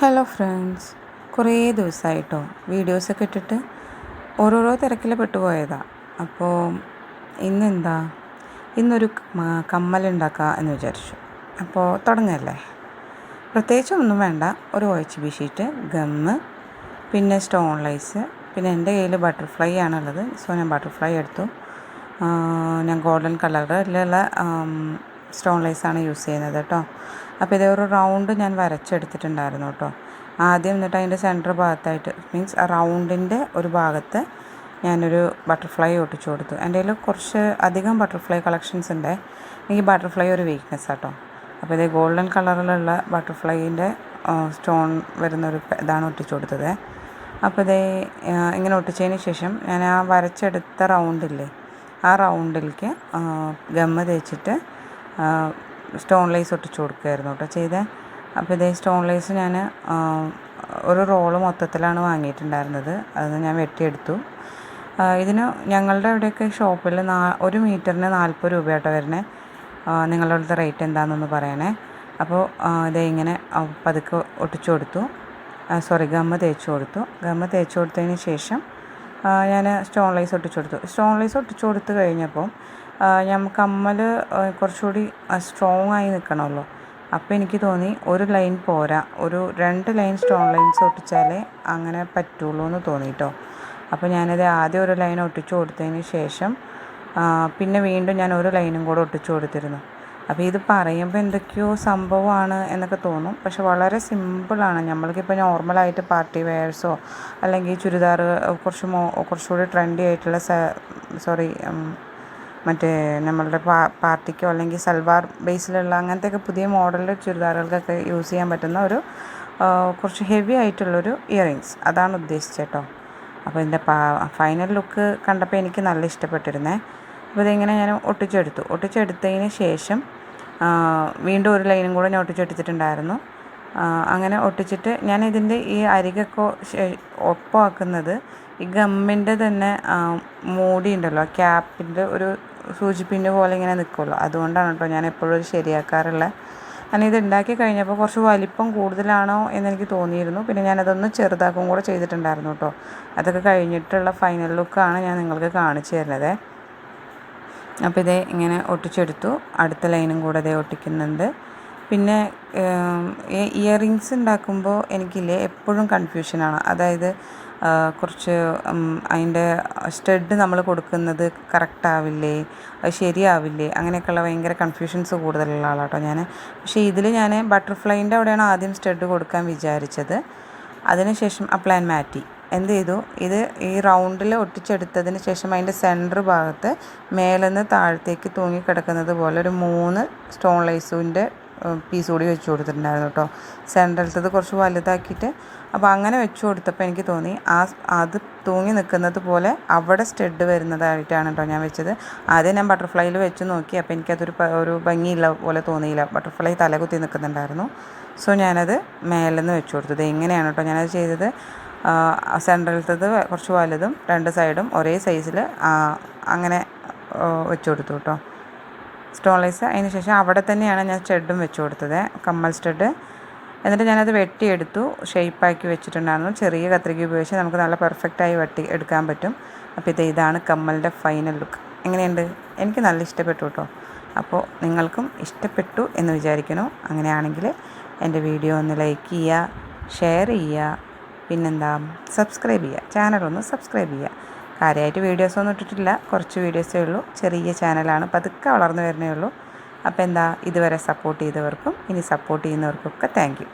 Hello friends കുറേ ദിവസമായിട്ടോ വീഡിയോസൊക്കെ ഇട്ടിട്ട് ഓരോരോ തിരക്കിൽ പെട്ടുപോയതാണ് അപ്പോൾ ഇന്നെന്താ? ഇന്നൊരു കമ്മൽ ഉണ്ടാക്കുക എന്ന് വിചാരിച്ചു. അപ്പോൾ തുടങ്ങല്ലേ? പ്രത്യേകിച്ച് ഒന്നും വേണ്ട. ഒരു O H B sheet gum പിന്നെ സ്റ്റോൺ ലൈസ് പിന്നെ എന്റെ കയ്യിൽ ബട്ടർഫ്ലൈ ആണുള്ളത്. സോ ഞാൻ ബട്ടർഫ്ലൈ എടുത്തു. ഞാൻ ഗോൾഡൻ കളറിലുള്ള സ്റ്റോൺ ലേസാണ് യൂസ് ചെയ്യുന്നത് കേട്ടോ അപ്പോൾ ഇതേ ഒരു റൗണ്ട് ഞാൻ വരച്ചെടുത്തിട്ടുണ്ടായിരുന്നു കേട്ടോ ആദ്യം എന്നിട്ട് അതിന്റെ സെന്റർ ഭാഗത്തായിട്ട് മീൻസ് റൗണ്ടിന്റെ ഒരു ഭാഗത്ത് ഞാനൊരു ബട്ടർഫ്ലൈ ഒട്ടിച്ചു കൊടുത്തു. എന്റെ കയ്യിൽ കുറച്ച് അധികം ബട്ടർഫ്ലൈ കളക്ഷൻസ് ഉണ്ട്. എനിക്ക് ബട്ടർഫ്ലൈ ഒരു വീക്ക്നെസ് ആട്ടോ അപ്പോൾ ഇത് ഗോൾഡൻ കളറിലുള്ള ബട്ടർഫ്ലൈന്റെ സ്റ്റോൺ വരുന്നൊരു ഇതാണ് ഒട്ടിച്ചു കൊടുത്തത്. അപ്പോൾ ഇതേ ഇങ്ങനെ ഒട്ടിച്ചതിന് ശേഷം ഞാൻ ആ വരച്ചെടുത്ത റൗണ്ടില്ലേ ആ റൗണ്ടിലേക്ക് ഗമ്മ തേച്ചിട്ട് സ്റ്റോൺ ലൈസ് ഒട്ടിച്ചു കൊടുക്കുകയായിരുന്നു കേട്ടോ ചെയ്തേ. അപ്പോൾ ഇതേ സ്റ്റോൺ ലൈസ് ഞാൻ ഒരു റോൾ മൊത്തത്തിലാണ് വാങ്ങിയിട്ടുണ്ടായിരുന്നത്. അത് ഞാൻ വെട്ടിയെടുത്തു. ഇതിന് ഞങ്ങളുടെ അവിടെയൊക്കെ ഷോപ്പിൽ നാ ഒരു മീറ്ററിന് നാൽപ്പത് രൂപയാട്ടോ വരണേ നിങ്ങളുടെ അവിടുത്തെ റേറ്റ് എന്താണെന്നൊന്ന് പറയണേ. അപ്പോൾ ഇതേ ഇങ്ങനെ പതുക്കെ ഒട്ടിച്ചു കൊടുത്തു. സോറി ഗമ്മ തേച്ച് കൊടുത്തു. ഗമ്മ തേച്ച് കൊടുത്തതിന് ശേഷം ഞാൻ സ്റ്റോൺ ലൈസ് ഒട്ടിച്ചു കൊടുത്തു. സ്റ്റോൺ ലൈസ് ഒട്ടിച്ചു കൊടുത്തു കഴിഞ്ഞപ്പോൾ ഞാൻ കമ്മൽ കുറച്ചുകൂടി സ്ട്രോങ് ആയി നിൽക്കണമല്ലോ അപ്പോൾ എനിക്ക് തോന്നി ഒരു ലൈൻ പോരാ. ഒരു രണ്ട് ലൈൻ സ്റ്റോൺ ലൈൻസ് ഒട്ടിച്ചാലേ അങ്ങനെ പറ്റുള്ളൂ എന്ന് തോന്നി കേട്ടോ അപ്പോൾ ഞാനത് ആദ്യം ഒരു ലൈൻ ഒട്ടിച്ചു കൊടുത്തതിന് ശേഷം പിന്നെ വീണ്ടും ഞാൻ ഒരു ലൈനും കൂടെ ഒട്ടിച്ചു കൊടുത്തിരുന്നു. അപ്പോൾ ഇത് പറയുമ്പോൾ എന്തൊക്കെയോ സംഭവമാണ് എന്നൊക്കെ തോന്നും. പക്ഷെ വളരെ സിമ്പിളാണ് നമ്മൾക്കിപ്പോൾ നോർമലായിട്ട് പാർട്ടി വെയർസോ അല്ലെങ്കിൽ ചുരിദാർ കുറച്ച് മോ കുറച്ചുകൂടി ട്രെൻഡി ആയിട്ടുള്ള സോറി മറ്റേ നമ്മളുടെ പാർട്ടിക്കോ അല്ലെങ്കിൽ സൽവാർ ബേസിലുള്ള അങ്ങനത്തെയൊക്കെ പുതിയ മോഡലിൽ ചുരിദാറുകൾക്കൊക്കെ യൂസ് ചെയ്യാൻ പറ്റുന്ന ഒരു കുറച്ച് ഹെവി ആയിട്ടുള്ളൊരു ഇയറിങ്സ്. അതാണ് ഉദ്ദേശിച്ചത് കേട്ടോ. അപ്പോൾ ഇതിന്റെ ഫൈനൽ ലുക്ക് കണ്ടപ്പോൾ എനിക്ക് നല്ല ഇഷ്ടപ്പെട്ടിരുന്നേ. അപ്പോൾ ഇതിങ്ങനെ ഞാൻ ഒട്ടിച്ചെടുത്തു. ഒട്ടിച്ചെടുത്തതിന് ശേഷം വീണ്ടും ഒരു ലൈനും കൂടെ ഞാൻ ഒട്ടിച്ചെടുത്തിട്ടുണ്ടായിരുന്നു. അങ്ങനെ ഒട്ടിച്ചിട്ട് ഞാൻ ഇതിന്റെ ഈ അരികൊക്കെ ഒപ്പമാക്കുന്നത് ഈ ഗമ്മിന്റെ തന്നെ മൂടി ഉണ്ടല്ലോ ക്യാപ്പിന്റെ ഒരു സൂചിപ്പിന്റെ പോലെ ഇങ്ങനെ നിൽക്കുമല്ലോ അതുകൊണ്ടാണ് കേട്ടോ ഞാൻ എപ്പോഴും ശരിയാക്കാറുള്ളത് കാരണം ഇത് ഉണ്ടാക്കി കഴിഞ്ഞപ്പോൾ കുറച്ച് വലിപ്പം കൂടുതലാണോ എന്നെനിക്ക് തോന്നിയിരുന്നു. പിന്നെ ഞാനതൊന്ന് ചെറുതാക്കും കൂടെ ചെയ്തിട്ടുണ്ടായിരുന്നു കേട്ടോ. അതൊക്കെ കഴിഞ്ഞിട്ടുള്ള ഫൈനൽ ലുക്കാണ് ഞാൻ നിങ്ങൾക്ക് കാണിച്ചു തരുന്നത്. അപ്പോൾ ഇതേ ഇങ്ങനെ ഒട്ടിച്ചെടുത്തു. അടുത്ത ലൈനും കൂടെ ഇതേ ഒട്ടിക്കുന്നുണ്ട്. പിന്നെ ഇയറിങ്സ് ഉണ്ടാക്കുമ്പോൾ എനിക്കില്ലേ എപ്പോഴും കൺഫ്യൂഷനാണ്. അതായത് കുറച്ച് അതിന്റെ സ്റ്റഡ് നമ്മൾ കൊടുക്കുന്നത് കറക്റ്റ് ആവില്ലേ അത് ശരിയാവില്ലേ? അങ്ങനെയൊക്കെയുള്ള ഭയങ്കര കൺഫ്യൂഷൻസ് കൂടുതലുള്ള ആളാണ് ആളാട്ടോ ഞാൻ പക്ഷേ ഇതിൽ ഞാൻ ബട്ടർഫ്ലൈന്റെ അവിടെയാണ് ആദ്യം സ്റ്റഡ് കൊടുക്കാൻ വിചാരിച്ചത്. അതിനുശേഷം ആ പ്ലാൻ മാറ്റി. എന്ത് ചെയ്തു? ഇത് ഈ റൗണ്ടിൽ ഒട്ടിച്ചെടുത്തതിന് ശേഷം അതിന്റെ സെന്റർ ഭാഗത്ത് മേലെന്ന് താഴത്തേക്ക് തൂങ്ങിക്കിടക്കുന്നത് പോലെ ഒരു മൂന്ന് സ്റ്റോൺ ലൈസുവിന്റെ പീസ് കൂടി വെച്ച് കൊടുത്തിട്ടുണ്ടായിരുന്നു കേട്ടോ സെന്ററിലത്തത് കുറച്ച് വലുതാക്കിയിട്ട് അപ്പോൾ അങ്ങനെ വെച്ച് കൊടുത്തപ്പോൾ എനിക്ക് തോന്നി ആ അത് തൂങ്ങി നിൽക്കുന്നത് പോലെ അവിടെ സ്റ്റെഡ് വരുന്നതായിട്ടാണ് കേട്ടോ ഞാൻ വെച്ചത്. ആദ്യം ഞാൻ ബട്ടർഫ്ലൈയിൽ വെച്ച് നോക്കി. അപ്പോൾ എനിക്കതൊരു ഒരു ഭംഗിയില്ല പോലെ തോന്നിയില്ല. ബട്ടർഫ്ലൈ തലകുത്തി നിൽക്കുന്നുണ്ടായിരുന്നു. സോ ഞാനത് മേലെന്ന് വെച്ച് കൊടുത്തത്. എങ്ങനെയാണ് കേട്ടോ ഞാനത് ചെയ്തത്. സെൻട്രലത്തത് കുറച്ച് വലുതും രണ്ട് സൈഡും ഒരേ സൈസിൽ അങ്ങനെ വെച്ച് കൊടുത്തു കേട്ടോ സ്റ്റോൺ ലൈസ് അതിന് ശേഷം അവിടെ തന്നെയാണ് ഞാൻ സ്റ്റഡും വെച്ച് കൊടുത്തത്. കമ്മൽ സ്റ്റഡ്. എന്നിട്ട് ഞാനത് വെട്ടിയെടുത്തു. ഷേപ്പാക്കി വെച്ചിട്ടുണ്ടായിരുന്നു. ചെറിയ കത്രിക ഉപയോഗിച്ച് നമുക്ക് നല്ല പെർഫെക്റ്റായി വെട്ടി എടുക്കാൻ പറ്റും. അപ്പോൾ ഇത് ഇതാണ് കമ്മലിന്റെ ഫൈനൽ ലുക്ക് എങ്ങനെയുണ്ട്? എനിക്ക് നല്ല ഇഷ്ടപ്പെട്ടു കേട്ടോ. അപ്പോൾ നിങ്ങൾക്കും ഇഷ്ടപ്പെട്ടു എന്ന് വിചാരിക്കുന്നു. അങ്ങനെയാണെങ്കിൽ എന്റെ വീഡിയോ ഒന്ന് ലൈക്ക് ചെയ്യുക ഷെയർ ചെയ്യുക പിന്നെന്താ സബ്സ്ക്രൈബ് ചെയ്യുക. ചാനലൊന്ന് സബ്സ്ക്രൈബ് ചെയ്യുക. കാര്യമായിട്ട് വീഡിയോസൊന്നും ഇട്ടിട്ടില്ല. കുറച്ച് വീഡിയോസേ ഉള്ളൂ. ചെറിയ ചാനലാണ്. പതുക്കെ വളർന്നു വരുന്നേ ഉള്ളൂ. അപ്പോൾ എന്താ? ഇതുവരെ സപ്പോർട്ട് ചെയ്തവർക്കും ഇനി സപ്പോർട്ട് ചെയ്യുന്നവർക്കൊക്കെ താങ്ക്